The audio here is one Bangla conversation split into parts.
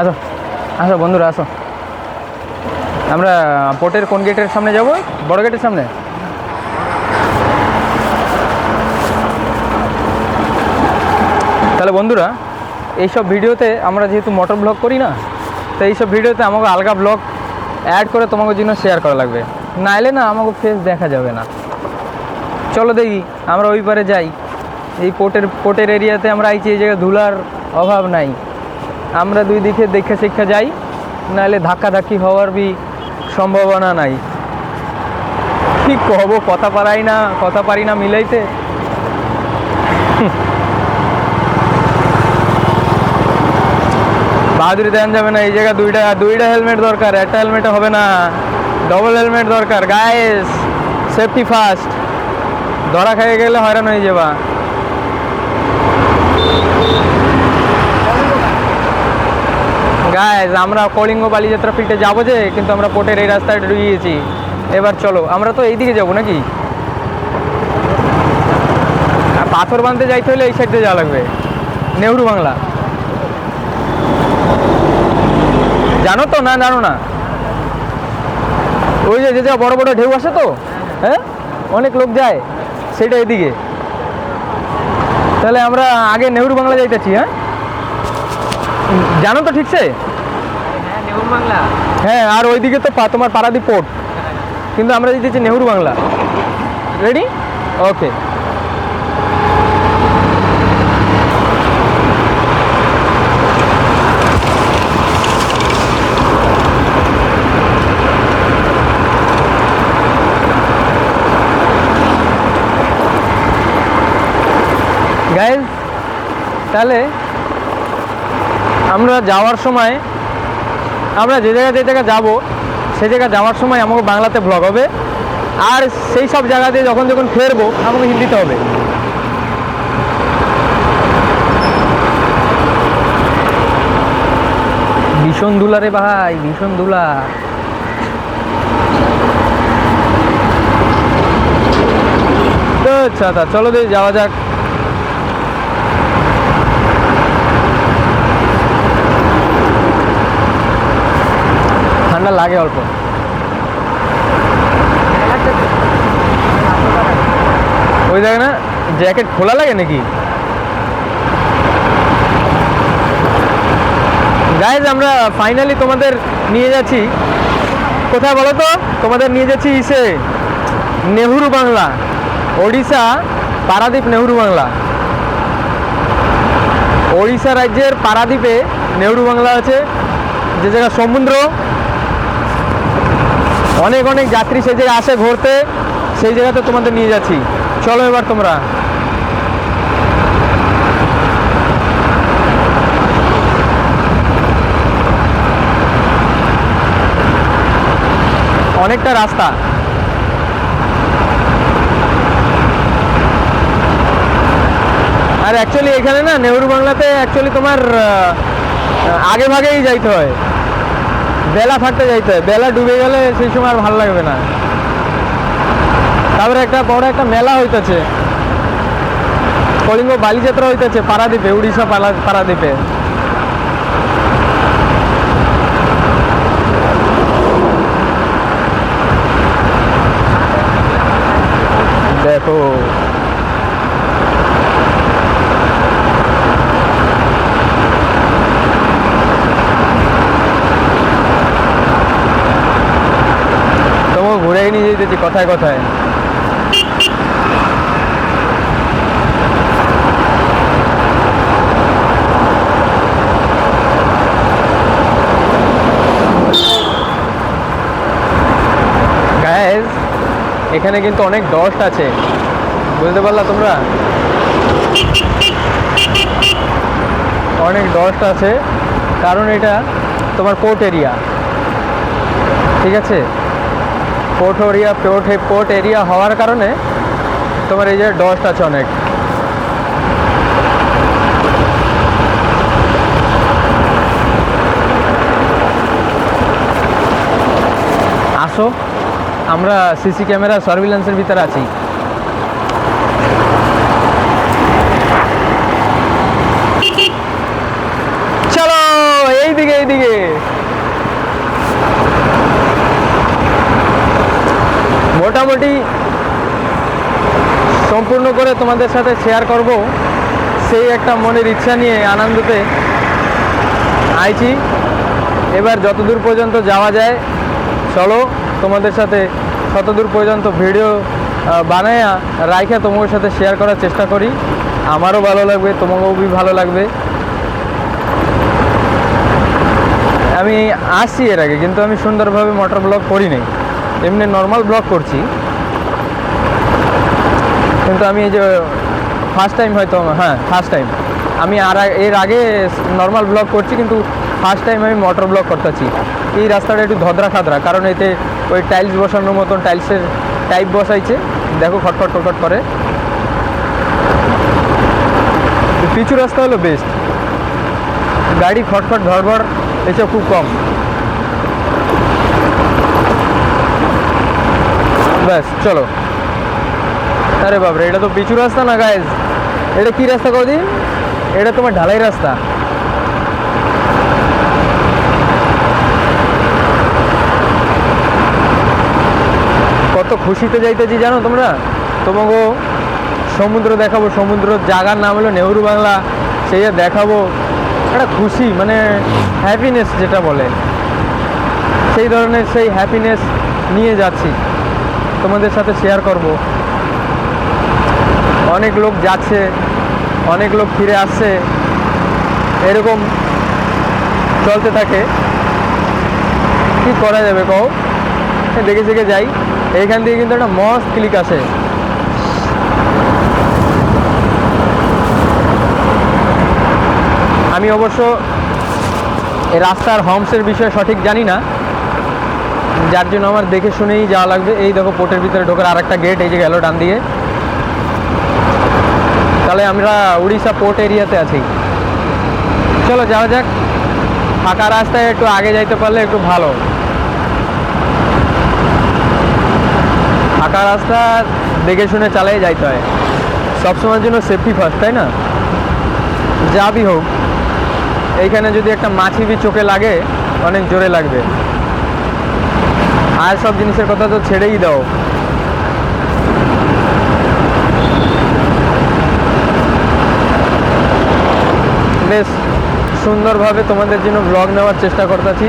আসো আসো বন্ধুরা, আসো। আমরা পোর্টের কোন গেটের সামনে যাব? বড় গেটের সামনে? তাহলে বন্ধুরা, এইসব ভিডিওতে আমরা যেহেতু মোটর ব্লগ করি না, তো এইসব ভিডিওতে আমাকে আলগা ব্লগ অ্যাড করে তোমাকে জন্য শেয়ার করা লাগবে। নাইলে না আমাকে ফেস দেখা যাবে না। চলো দেখি, আমরা ওই পারে যাই। এই পোর্টের পোর্টের এরিয়াতে আমরা আইছি, এই জায়গায় ধুলার অভাব নাই। আমরা দুই দিকে দেখে শিক্ষা যাই, নাহলে ধাক্কাধাক্কি হওয়ার বি সম্ভাবনা নাই। ঠিক কব কথা পারাই না, কথা পারি না মিলাইতে। বাহাদুরি দেন যাবে না, এই জায়গায় দুইটা দুইটা হেলমেট দরকার, একটা হেলমেটে হবে না। ডবল হেলমেট দরকার গায়েস সেফটি ফার্স্ট ধরা খেয়ে গেলে হয়রান হয়ে যাবা। গায়েস আমরা কলিঙ্গ বালিযাত্রা ফিল্ডে যাব যে, কিন্তু আমরা পোর্টের এই রাস্তায় ঢুকিয়েছি। এবার চলো, আমরা তো এই দিকে যাব নাকি? পাথর বাঁধতে যাইতে হলে এই সাইড যাওয়া লাগবে। নেহরু বাংলা। জানো তো না, জানো না? ওই যে যে বড় বড় ঢেউ আসে তো? হ্যাঁ? অনেক লোক যায়, সেটা এদিকে তাহলে আমরা আগে নেহরু বাংলা যাইতেছি হ্যাঁ? জানো তো ঠিকছে হ্যাঁ হ্যাঁ আর ওইদিকে তো তোমার পারাদ্বীপ পোর্ট কিন্তু আমরা দিতেছি Nehru Bangla. Ready okay guys তাহলে আমরা যাওয়ার সময়, আমরা যে জায়গায় যে জায়গায় যাব সে জায়গায় যাওয়ার সময় আমাকে বাংলাতে ব্লগ হবে। আর সেই সব জায়গাতে যখন যখন ফেরবো, আমাকে হিন্দিতে হবে। ভীষণ দুলা রে ভাই, ভীষণ দুলা। আচ্ছা তা চলো দিয়ে যাওয়া যাক। ঠান্ডা লাগে অল্প। ওই জায়গায় না জ্যাকেট খোলা লাগে নাকি? গাইজ আমরা ফাইনালি তোমাদের নিয়ে যাচ্ছি। কোথায় বলো তো? তোমাদের নিয়ে যাচ্ছি ইসে নেহরু বাংলা, ওড়িশা, পারাদ্বীপ নেহরু বাংলা। ওড়িশা রাজ্যের পারাদ্বীপে নেহরু বাংলা আছে, যে জায়গা সমুদ্র অনেক অনেক যাত্রী সেই জায়গায় আসে ঘুরতে, সেই জায়গাতে তোমাদের নিয়ে যাচ্ছি। চলো এবার তোমরা। অনেকটা রাস্তা। আর অ্যাকচুয়ালি এখানে না, নেহরু বাংলাতে অ্যাকচুয়ালি তোমার আগে ভাগেই যাইতে হয়। বেলা থাকতে যাইতে বেলা ডুবে গেলে সেই সময় আর ভালো লাগবে না। তারপরে একটা বড় একটা মেলা হইতেছে। কলিঙ্গ বালিযাত্রা হইতেছে পারাদ্বীপে, উড়িষ্যা পালা- পারাদ্বীপে। দেখো তোমাকে ঘুরে নিয়ে কথায় কথায়। এখানে কিন্তু অনেক ডস্ট আছে। বুঝতে পারলা তোমরা? অনেক ডস্ট আছে। কারণ এটা তোমার পোর্ট এরিয়া ঠিক আছে? Port area port port area হওয়ার কারণে তোমার এই যে ডস্ট আছে অনেক। আসো, আমরা সিসি ক্যামেরা সার্ভিলেন্সের ভিতরে আছি চলো এইদিকে এইদিকে সম্পূর্ণ করে তোমাদের সাথে শেয়ার করব। সেই একটা মনের ইচ্ছা নিয়ে আনন্দতে আইছি। এবার যতদূর পর্যন্ত যাওয়া যায়, চলো তোমাদের সাথে ততদূর পর্যন্ত ভিডিও বানায়া রাইখা তোমাদের সাথে শেয়ার করার চেষ্টা করি। আমারও ভালো লাগবে, তোমাকেও বি ভালো লাগবে। আমি আসছি এর আগে, কিন্তু আমি সুন্দরভাবে মোটর ব্লগ করি নাই। এমনি নর্মাল ব্লগ করছি। কিন্তু আমি এই যে ফার্স্ট টাইম হয়তো হ্যাঁ ফার্স্ট টাইম আমি আর এর আগে নর্মাল ব্লগ করছি, কিন্তু ফার্স্ট টাইম আমি মোটর ব্লগ করতেছি। এই রাস্তাটা একটু ধদরা খাদরা, কারণ এতে ওই টাইলস বসানোর মতন টাইলসের টাইপ বসাইছে। দেখো খটখট খটখট করে। পিছু রাস্তা হলো বেস্ট গাড়ি খটখট ধড়বড়, এসব খুব কম। ব্যাস, চলো। আরে বাবরে এটা তো পিছু রাস্তা না গাইজ এটা কি রাস্তা কদিন এটা তোমার ঢালাই রাস্তা। কত খুশিতে যাইতেছি, জানো তোমরা? তোমাকে সমুদ্র দেখাবো, সমুদ্র জায়গার নাম হলো নেহরু বাংলা। সেই দেখাবো। একটা খুশি মানে হ্যাপিনেস যেটা বলে। সেই ধরনের সেই হ্যাপিনেস নিয়ে যাচ্ছি। তোমাদের সাথে শেয়ার করব। অনেক লোক যাচ্ছে, অনেক লোক ফিরে আসছে, এরকম চলতে থাকে। কি করা যাবে কও? দেখে দেখে যাই। এইখান দিয়ে কিন্তু একটা মস্ত ক্লিক আসে। আমি অবশ্য রাস্তার হমসের বিষয়ে সঠিক জানি না। যার জন্য আমার দেখে শুনেই যাওয়া লাগবে। এই দেখো, পোর্টের ভিতরে ঢোকার আর একটা গেট এই যে গেল ডান দিয়ে তাহলে আমরা উড়িষ্যা পোর্ট এরিয়াতে আছি। চলো যাওয়া যাক। ফাঁকা রাস্তায় একটু আগে যাইতে পারলে একটু ভালো। ফাঁকা রাস্তা দেখে শুনে চালিয়ে যাইতে হয়। সবসময়ের জন্য সেফটি ফার্স্ট তাই না? যাবি হোক। এইখানে যদি একটা মাছি বি চোখে লাগে, অনেক জোরে লাগবে। আর সব জিনিসের কথা তো ছেড়েই দাও। বেশ সুন্দরভাবে তোমাদের জন্য ব্লগ নেওয়ার চেষ্টা করতেছি।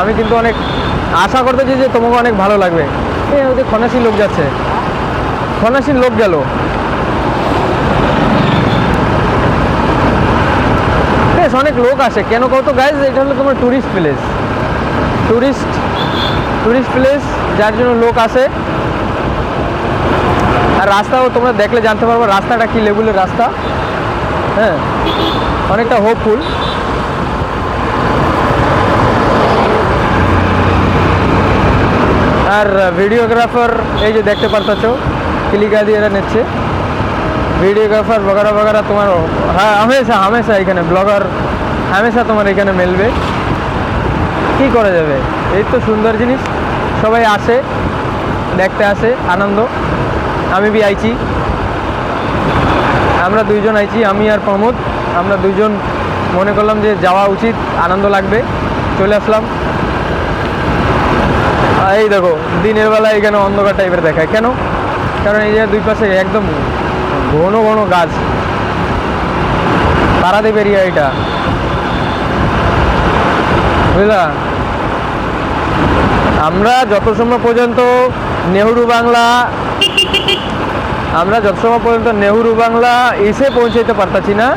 আমি কিন্তু অনেক আশা করতেছি যে তোমাকে অনেক ভালো লাগবে। এই খনাসি লোক যাচ্ছে। খনাসির লোক গেল। বেশ, অনেক লোক আসে। কেন কত গাইজ এটা হলো তোমার tourist place tourist tourist place যার জন্য লোক আসে। আর রাস্তাও তোমরা দেখলে জানতে পারব রাস্তাটা কি লেভেলের রাস্তা। হ্যাঁ। অনেকটা হোপফুল আর ভিডিওগ্রাফার এই যে দেখতে পারতেছো ক্লিকা দিয়ে এরা নিচ্ছে। ভিডিওগ্রাফার বগারা বগারা তোমার হ্যাঁ হামেশা হামেশা এখানে ব্লগার হামেশা তোমার এখানে মিলবে। কি করা যাবে? এই তো সুন্দর জিনিস। সবাই আসে, দেখতে আসে, আনন্দ। আমি বি আইছি। আমরা দুইজন আইছি, আমি আর প্রমোদ। আমরা দুজন মনে করলাম যে যাওয়া উচিত, আনন্দ লাগবে। চলে আসলাম। এই দেখো, দিনের বেলা এখানে অন্ধকার টাইপের দেখায়। কেন? কারণ এই যে দুই পাশে একদম ঘন ঘন গাছ। পারাদ্বীপ এরিয়া এটা। বুঝলা? আমরা যত সময় পর্যন্ত নেহরু বাংলা, আমরা যত সময় পর্যন্ত নেহরু বাংলা এসে পৌঁছাইতে পারতাছি না।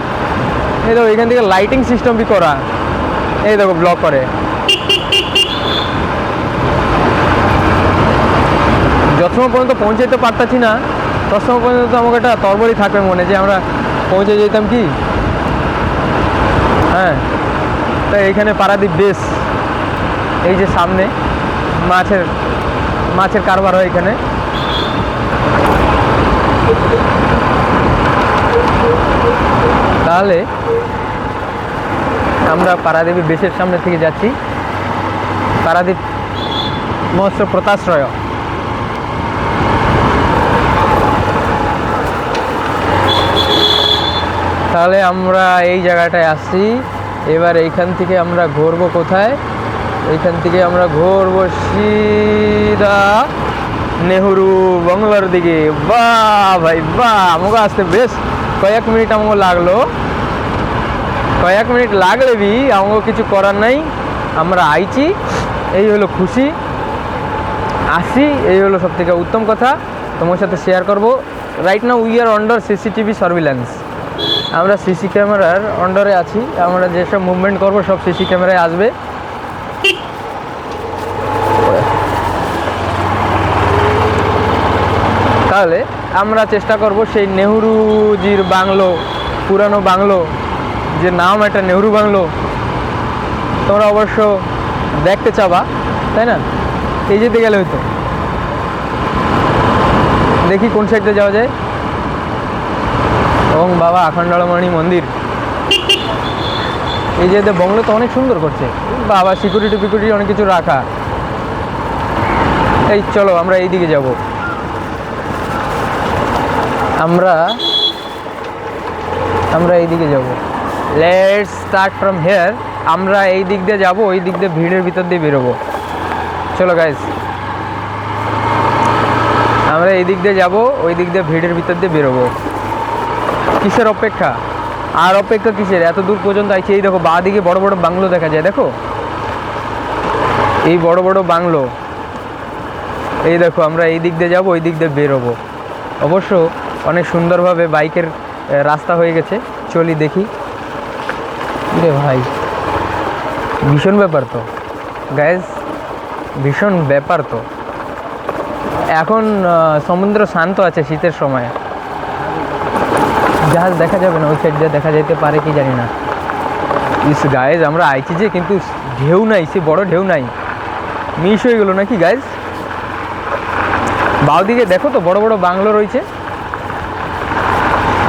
এই দেখো, এখান থেকে লাইটিং সিস্টেম বি করা। এই দেখো ব্লক করে। যত সময় পর্যন্ত পৌঁছাইতে পারতাছি না তত সময় পর্যন্ত আমাকে একটা তরবরি থাকবে মনে, যে আমরা পৌঁছে যেতাম কি? হ্যাঁ। তাই এইখানে পারাদ্বীপ বেশ এই যে সামনে, মাছের মাছের কারবার হয় এখানে। তাহলে আমরা পারাদ্বীপী বেশের সামনে থেকে যাচ্ছি। পারাদ্বীপ মৎস্য প্রতাশ্রয় তাহলে আমরা এই জায়গাটায় আসছি। এবার এইখান থেকে আমরা ঘুরবো কোথায়? এইখান থেকে আমরা ঘুরবো সিধা নেহরু বাংলার দিকে। বাহ ভাই, বাহ, আমাকে আসতে বেশ কয়েক মিনিট আমাকে লাগল। কয়েক মিনিট লাগলে বি, আমাকে কিছু করার নাই। আমরা আইছি, এই হলো খুশি। আসি এই হলো সব থেকে উত্তম কথা। তোমার সাথে শেয়ার করব। রাইট না we are under CCTV surveillance আমরা সিসি ক্যামেরার অন্ডারে আছি। আমরা যেসব মুভমেন্ট করব, সব সিসি ক্যামেরায় আসবে। তাহলে আমরা চেষ্টা করব সেই নেহরুজির বাংলো, পুরানো বাংলো, যে নাম একটা নেহরু বাংলো, তোমরা অবশ্য দেখতে চাবা, তাই না? এই যেতে গেলে হয়তো। দেখি কোন সাইডে যাওয়া যায়। এবং বাবা, আখণ্ডালমণি মন্দির। এই যে বংলো তো অনেক সুন্দর করছে। বাবা সিকিউরিটি ফিকিউরিটি অনেক কিছু রাখা। এই চলো, আমরা এই দিকে যাব। আমরা আমরা এই দিকে যাব। লেটস স্টার্ট ফ্রম হেয়ার আমরা এই দিক দিয়ে যাব, ওই দিক দিয়ে ভিড়ের ভিতর দিয়ে বেরোবো। চলো গাইজ আমরা এই দিক দিয়ে যাব, ওই দিক দিয়ে ভিড়ের ভিতর দিয়ে বেরোবো। কিসের অপেক্ষা? আর অপেক্ষা কিসের? এত দূর পর্যন্ত আইছি, এই দেখো বাঁ দিকে বড় বড় বাংলো দেখা যায়, দেখো? এই বড় বড় বাংলো। এই দেখো, আমরা এই দিক দিয়ে যাব, ওই দিক দিয়ে বেরোবো। অবশ্য অনেক সুন্দরভাবে বাইকের রাস্তা হয়ে গেছে। চলি দেখি। রে ভাই, ভীষণ ব্যাপার তো। গ্যাস ভীষণ ব্যাপার তো। এখন সমুদ্র শান্ত আছে শীতের সময়। জাহাজ দেখা যাবে না, ওই সাইড দিয়ে দেখা যেতে পারে, কি জানি না। ইস গায়েজ আমরা আইছি যে, কিন্তু ঢেউ নাই, সে বড় ঢেউ নাই। মিস হয়ে গেলো নাকি গাইজ বাউ দিকে দেখো তো, বড় বড় বাংলো রয়েছে।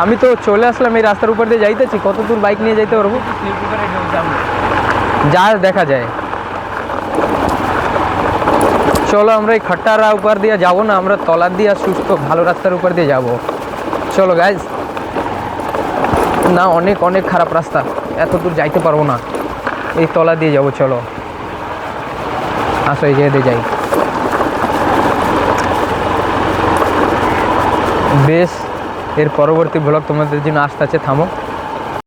আমি তো চলে আসলাম এই রাস্তার উপর দিয়ে যাইতেছি। কত দূর বাইক নিয়ে যাইতে পারব? জাহাজ দেখা যায়। চলো আমরা এই খাট্টারা উপর দিয়ে যাব না, আমরা তলার দিয়ে আর সুস্থ ভালো রাস্তার উপর দিয়ে যাব। চলো গাইজ না, অনেক অনেক খারাপ রাস্তা। এত দূর যাইতে পারব না। এই তলা দিয়ে যাব, চলো। আসো, এই জায়গাতে যাই। বেশ এর পরবর্তী ব্লগ তোমাদের জন্য আস্তে আছে থামো।